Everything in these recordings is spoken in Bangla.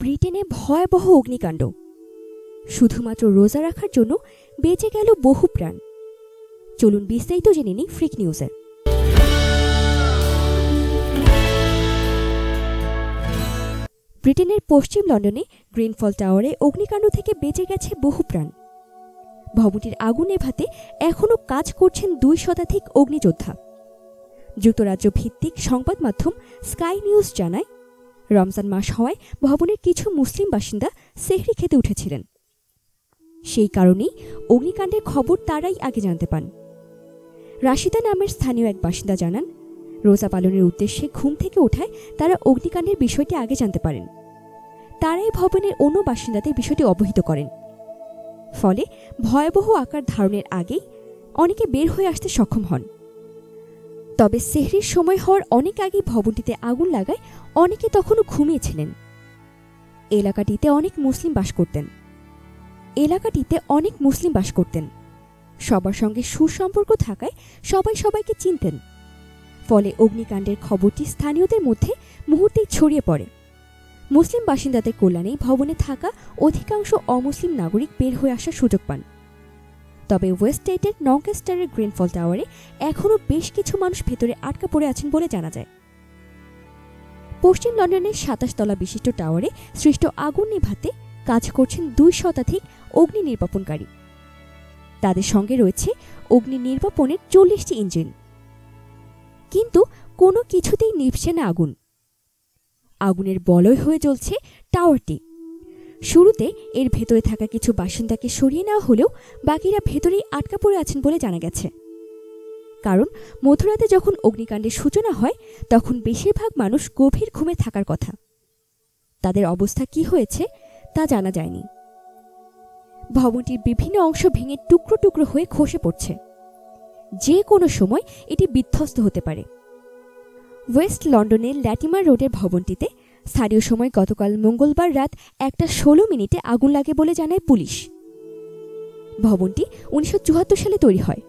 ব্রিটেনে ভয়াবহ অগ্নিকাণ্ড। শুধুমাত্র রোজা রাখার জন্য বেঁচে গেল বহু প্রাণ। চলুন বিস্তারিত জেনে নিই ফ্রিক নিউজে ব্রিটেনের পশ্চিম লন্ডনে গ্রিনফল টাওয়ারে অগ্নিকাণ্ড থেকে বেঁচে গেছে বহু প্রাণ। ভবনটির আগুন নেভাতে এখনও কাজ করছেন দুই শতাধিক অগ্নিযোদ্ধা। যুক্তরাজ্য ভিত্তিক সংবাদ মাধ্যম স্কাই নিউজ জানায় রমজান মাস হওয়ায় ভবনের কিছু মুসলিম বাসিন্দা সেহরি খেতে উঠেছিলেন। সেই কারণেই অগ্নিকাণ্ডের খবর তারাই আগে জানতে পান। রাশিদা নামের স্থানীয় এক বাসিন্দা জানান, রোজা পালনের উদ্দেশ্যে ঘুম থেকে ওঠায় তারা অগ্নিকাণ্ডের বিষয়টি আগে জানতে পারেন। তারাই ভবনের অন্য বাসিন্দাদের বিষয়টি অবহিত করেন। ফলে ভয়াবহ আকার ধারণের আগেই অনেকে বের হয়ে আসতে সক্ষম হন। তবে সেহরির সময় হওয়ার অনেক আগে ভবনটিতে আগুন লাগায় অনেকে তখনও ঘুমিয়েছিলেন। এলাকাটিতে অনেক মুসলিম বাস করতেন। এলাকাটিতে অনেক মুসলিম বাস করতেন। সবার সঙ্গে সুসম্পর্ক থাকায় সবাই সবাইকে চিনতেন। ফলে অগ্নিকাণ্ডের খবরটি স্থানীয়দের মধ্যে মুহূর্তেই ছড়িয়ে পড়ে। মুসলিম বাসিন্দাদের কল্যাণেই ভবনে থাকা অধিকাংশ অমুসলিম নাগরিক বের হয়ে আসার সুযোগ পান। তবে ওয়েস্ট স্টেটের নঙ্কেস্টারের গ্রিনফল টাওয়ারে এখনও বেশ কিছু মানুষ ভেতরে আটকা পড়ে আছেন বলে জানা যায়। পশ্চিম লন্ডনের সাতাশ তলা বিশিষ্ট টাওয়ারে সৃষ্ট আগুন নিভাতে কাজ করছেন দুই শতাধিক অগ্নি নির্বাপনকারী। তাদের সঙ্গে রয়েছে অগ্নি নির্বাপনের চল্লিশটি ইঞ্জিন। কিন্তু কোনো কিছুতেই নিভছে না আগুন। আগুনের বলয় হয়ে জ্বলছে টাওয়ারটি। শুরুতে এর ভেতরে থাকা কিছু বাসিন্দাকে সরিয়ে নেওয়া হলেও বাকিরা ভেতরেই আটকা পড়ে আছেন বলে জানা গেছে। কারণ মধ্যরাতে যখন অগ্নিকাণ্ডের সূচনা হয়, তখন বেশিরভাগ মানুষ গভীর ঘুমে থাকার কথা। তাদের অবস্থা কি হয়েছে, তা জানা যায়নি। ভবনটির বিভিন্ন অংশ ভেঙে টুকরো টুকরো হয়ে খসে পড়ছে। যে কোনো সময় এটি বিধ্বস্ত হতে পারে। ওয়েস্ট লন্ডনের ল্যাটিমার রোডের ভবনটিতে স্থানীয় সময় গতকাল মঙ্গলবার রাত একটা ষোলো মিনিটে আগুন লাগে বলে জানায় পুলিশ। ভবনটি উনিশশো চুয়াত্তর সালে তৈরি হয়।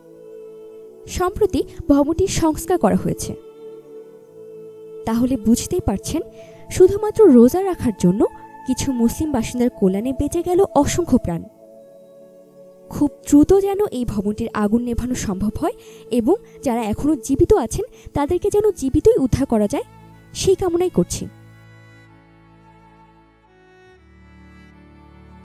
সম্প্রতি ভবনটির সংস্কার করা হয়েছে। তাহলে বুঝতেই পারছেন, শুধুমাত্র রোজা রাখার জন্য কিছু মুসলিম বাসিন্দার কল্যাণে বেঁচে গেল অসংখ্য প্রাণ। খুব দ্রুত যেন এই ভবনটির আগুন নেভানো সম্ভব হয় এবং যারা এখনও জীবিত আছেন, তাদেরকে যেন জীবিতই উদ্ধার করা যায়, সেই কামনাই করছি।